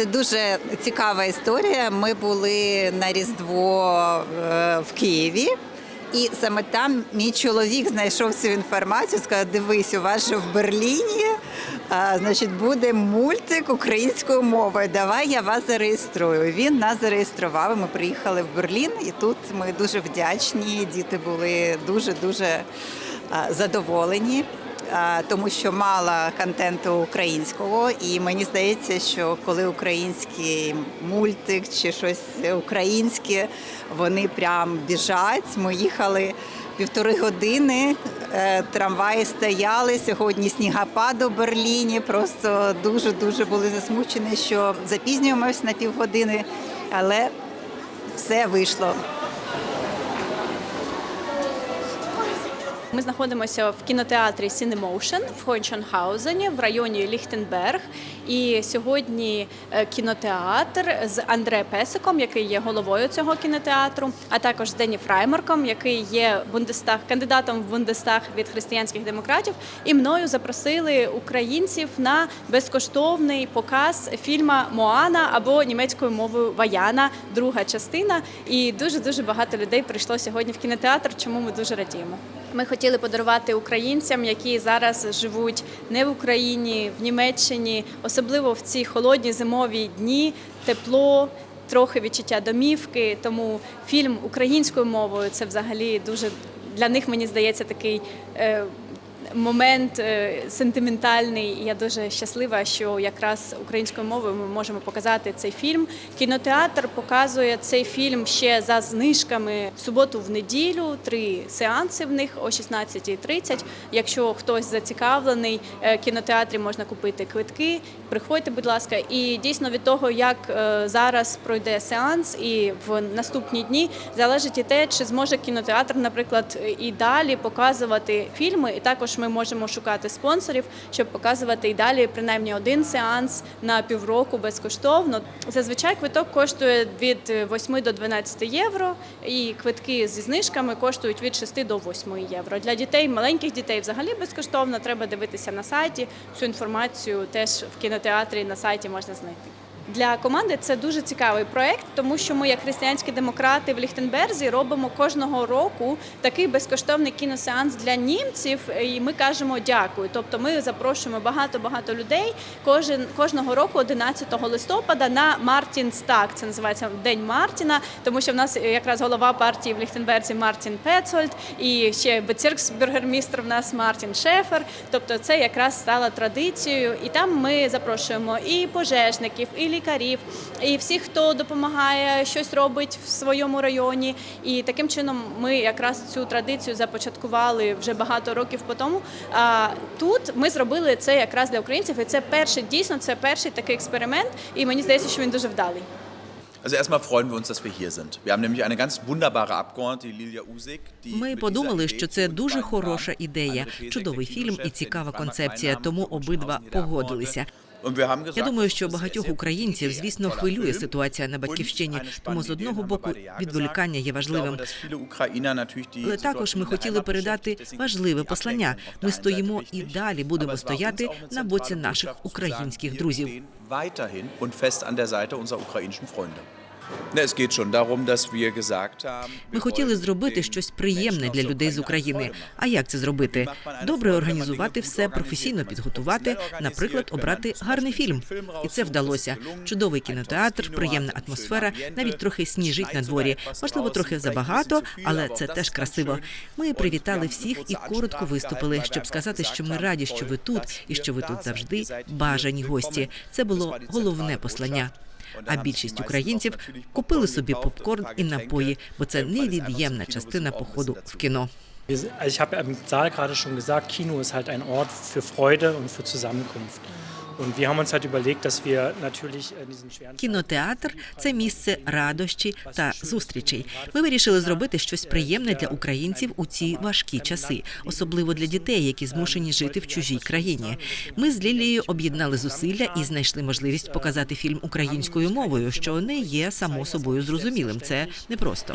Це дуже цікава історія. Ми були на Різдво е, в Києві. І саме там мій чоловік знайшов цю інформацію, сказав: дивись, у вас же в Берліні а, значить, буде мультик українською мовою. Давай я вас зареєструю. Він нас зареєстрував. Ми приїхали в Берлін, і тут ми дуже вдячні. Діти були дуже дуже задоволені. Тому що мало контенту українського, і мені здається, що коли український мультик чи щось українське, вони прям біжать. Ми їхали півтори години, е, трамваї стояли. Сьогодні снігопад у Берліні. Просто дуже дуже були засмучені, що запізнюємось на півгодини, але все вийшло. Ми знаходимося в кінотеатрі Cinemotion в Хойншенхаузені в районі Ліхтенберг. І сьогодні е, кінотеатр з Андре Песиком, який є головою цього кінотеатру, а також з Дені Фраймерком, який є Бундестаг, кандидатом в Бундестаг від християнських демократів. І мною запросили українців на безкоштовний показ фільма Моана або німецькою мовою Ваяна, друга частина. І дуже дуже багато людей прийшло сьогодні в кінотеатр, чому ми дуже радіємо. Ми хотіли подарувати українцям, які зараз живуть не в Україні, в Німеччині, особливо в ці холодні зимові дні, тепло. Трохи відчуття домівки, тому фільм українською мовою це взагалі дуже для них, мені здається, такий е, момент е, сентиментальний. Я дуже щаслива, що якраз українською мовою ми можемо показати цей фільм. Кінотеатр показує цей фільм ще за знижками в суботу, в неділю, три сеанси в них о 16.30. Якщо хтось зацікавлений, е, кінотеатрі можна купити квитки. Приходьте, будь ласка, і дійсно від того, як е, зараз пройде сеанс, і в наступні дні залежить і те, чи зможе кінотеатр, наприклад, і далі показувати фільми. І також ми можемо шукати спонсорів, щоб показувати і далі принаймні один сеанс на півроку безкоштовно. Зазвичай квиток коштує від 8 до 12 євро, і квитки зі знижками коштують від 6 до 8 євро. Для дітей, маленьких дітей взагалі безкоштовно. Треба дивитися на сайті. Всю інформацію теж в кінотеатрі на сайті можна знайти. Для команди це дуже цікавий проект, тому що ми, як християнські демократи в Ліхтенберзі, робимо кожного року такий безкоштовний кіносеанс для німців, і ми кажемо дякую. Тобто, ми запрошуємо багато багато людей кожен кожного року, 11 листопада, на Мартінстак. Це називається День Мартіна, тому що в нас якраз голова партії в Ліхтенберзі Мартін Пецольд, і ще бецірксбюргермістр в нас Мартін Шефер. Тобто, це якраз стало традицією, і там ми запрошуємо і пожежників, і лікарів, і всіх, хто допомагає, щось робить в своєму районі. І таким чином ми якраз цю традицію започаткували вже багато років по тому. А тут ми зробили це якраз для українців, і це перший дійсно це перший такий експеримент. І мені здається, що він дуже вдалий. Also erstmal freuen wir uns, dass wir hier sind. Wir haben nämlich eine ganz wunderbare Abgeordnete, Lilia Usik, die Ми подумали, що це дуже хороша ідея, чудовий фільм і цікава концепція. Тому обидва погодилися. Я думаю, що багатьох українців, звісно, хвилює ситуація на батьківщині. Тому з одного боку відволікання є важливим. Але також ми хотіли передати важливе послання. Ми стоїмо і далі будемо стояти на боці наших українських друзів. Ми хотіли зробити щось приємне для людей з України. А як це зробити? Добре організувати все, професійно підготувати, наприклад, обрати гарний фільм. І це вдалося. Чудовий кінотеатр, приємна атмосфера, навіть трохи сніжить на дворі. Можливо, трохи забагато, але це теж красиво. Ми привітали всіх і коротко виступили, щоб сказати, що ми раді, що ви тут і що ви тут завжди бажані гості. Це було головне послання. А більшість українців купили собі попкорн і напої, бо це невід'ємна частина походу в кіно. Ich habe im Saal gerade schon gesagt, Kino ist halt ein Ort für Freude und für Zusammenkunft. Schweren Кінотеатр це місце радощі та зустрічей. Ми вирішили зробити щось приємне для українців у ці важкі часи, особливо для дітей, які змушені жити в чужій країні. Ми з Лілією об'єднали зусилля і знайшли можливість показати фільм українською мовою, що не є само собою зрозумілим. Це непросто.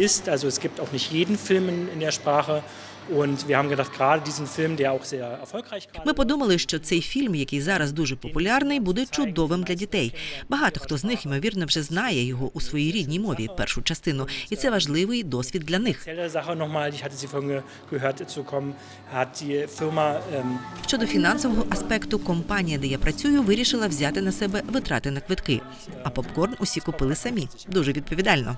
Ми подумали, що цей фільм, який зараз дуже популярний, буде чудовим для дітей. Багато хто з них ймовірно вже знає його у своїй рідній мові, першу частину, і це важливий досвід для них. ähm, Щодо фінансового аспекту, компанія, де я працюю, вирішила взяти на себе витрати на квитки. А попкорн усі купили самі, дуже відповідально.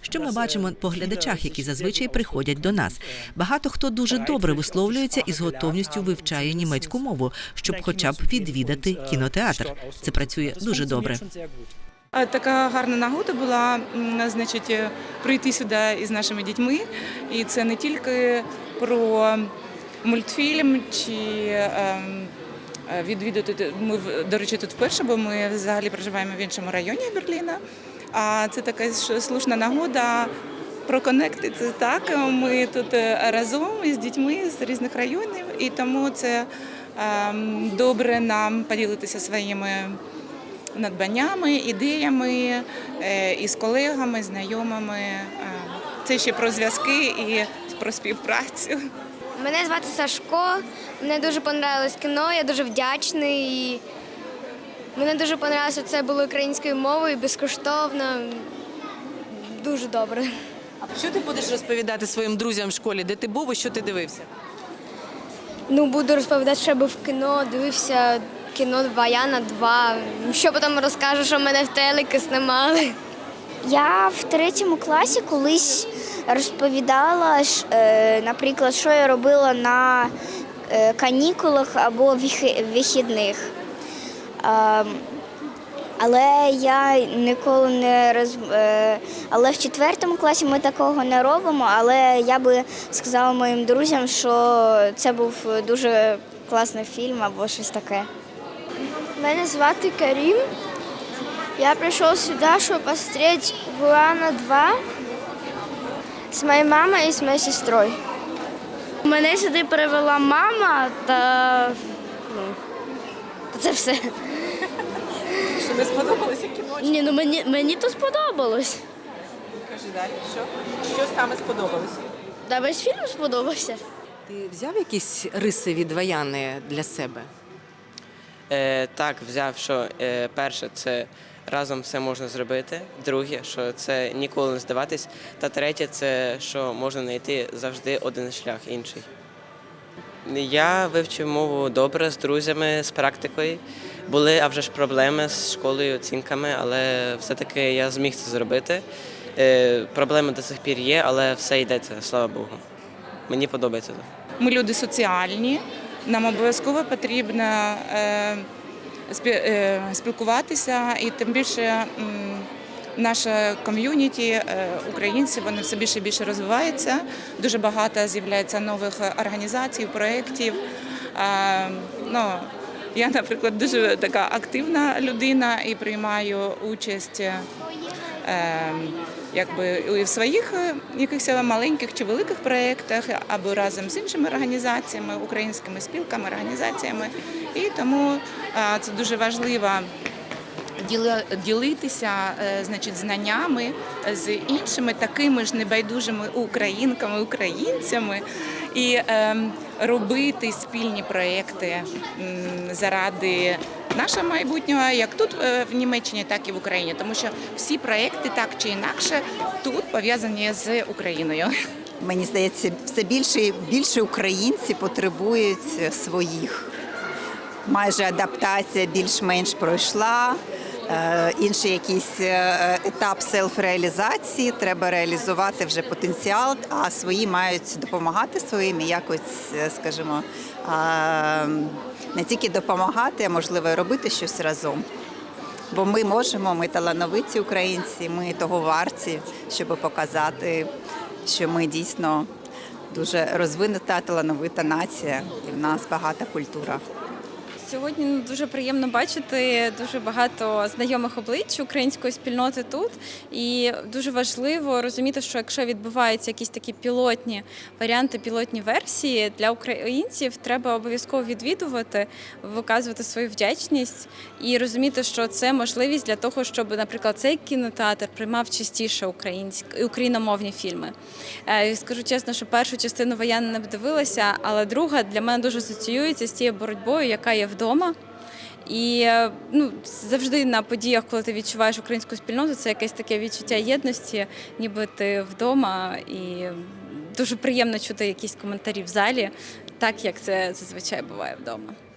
Що ми бачимо по глядачах, які зазвичай приходять до нас. Багато хто дуже добре висловлюється і з готовністю вивчає німецьку мову, щоб хоча б відвідати кінотеатр. Це працює дуже добре. Така гарна нагода була значить, е, прийти сюди із нашими дітьми. І це не тільки про мультфільм чи ем, е, відвідати. Ми, в- до речі, тут вперше, бо ми взагалі проживаємо в іншому районі Берліна. А це така ж слушна нагода проконектитися. Так, ми тут е, разом із дітьми з різних районів, і тому це ем, добре нам поділитися своїми надбаннями, ідеями е, із колегами, знайомими. Е, Це ще про зв'язки і про співпрацю. Мене звати Сашко. Мені дуже понравилось кіно, я дуже вдячний. І Мені дуже понравилося, це було українською мовою, безкоштовно. Дуже добре. Що ти будеш розповідати своїм друзям в школі? Де ти був і що ти дивився? Ну, буду розповідати, що я був в кіно, дивився кіно Ваяна 2. Що потім розкажу, що мене в телеки знімали. Я в третьому класі колись розповідала, е, наприклад, що я робила на е, канікулах або вихідних. Але я ніколи не роз... е, Але в четвертому класі ми такого не робимо. Але я би сказала моїм друзям, що це був дуже класний фільм або щось таке. Мене звати Карім. Я прийшов сюди, щоб посмотреть Вуана 2 з моєю мамою і з моєю сестрою. Мене сюди привела мама та ну, це все. Не сподобалося кіно? Ні, ну мені, мені то сподобалось. Кажи далі. Що? Що саме сподобалося? Да, весь фільм сподобався. Ти взяв якісь риси від Ваяни для себе? Е, так, взяв, що е, перше це разом все можна зробити. Друге, що це ніколи не здаватись. Та третє, це що можна знайти завжди один шлях інший. Я вивчив мову добре з друзями, з практикою. Були, а вже ж проблеми з школою, оцінками, але все-таки я зміг це зробити. Е, проблеми до сих пір є, але все йдеться, слава Богу. Мені подобається. Ми люди соціальні, нам обов'язково потрібно е, е, спілкуватися, і тим більше наша ком'юніті, е, українці, вони все більше і більше розвиваються. Дуже багато з'являється нових організацій, проєктів. Ну, я, наприклад, дуже така активна людина і приймаю участь. е, Ем, якби і в своїх е, якихось маленьких чи великих проєктах, або разом з іншими організаціями, українськими спілками, організаціями. І тому е, це дуже важливо діли- ділитися е, значить, знаннями з іншими такими ж небайдужими українками, українцями і ем, робити спільні проєкти м, заради нашого майбутнього, як тут е, в Німеччині, так і в Україні, тому що всі проєкти так чи інакше тут пов'язані з Україною. Мені здається, все більше більше українці потребують своїх. Майже адаптація більш-менш пройшла. Е, Інший якийсь е, етап селф-реалізації, треба реалізувати вже потенціал, а свої мають допомагати своїм і якось, е, скажімо, не тільки допомагати, а можливо робити щось разом. Бо ми можемо, ми талановиті українці, ми того варті, щоб показати, що ми дійсно дуже розвинута, талановита нація, і в нас багата культура. Сьогодні ну, дуже приємно бачити дуже багато знайомих облич української спільноти тут. І дуже важливо розуміти, що якщо відбуваються якісь такі пілотні варіанти, пілотні версії для українців, треба обов'язково відвідувати, виказувати свою вдячність і розуміти, що це можливість для того, щоб, наприклад, цей кінотеатр приймав частіше українські україномовні фільми. Е, Скажу чесно, що першу частину воєнна не дивилася, але друга для мене дуже асоціюється з тією боротьбою, яка є вдома. І е, ну, завжди на подіях, коли ти відчуваєш українську спільноту, це якесь таке відчуття єдності, ніби ти вдома, і дуже приємно чути якісь коментарі в залі, так як це зазвичай буває вдома.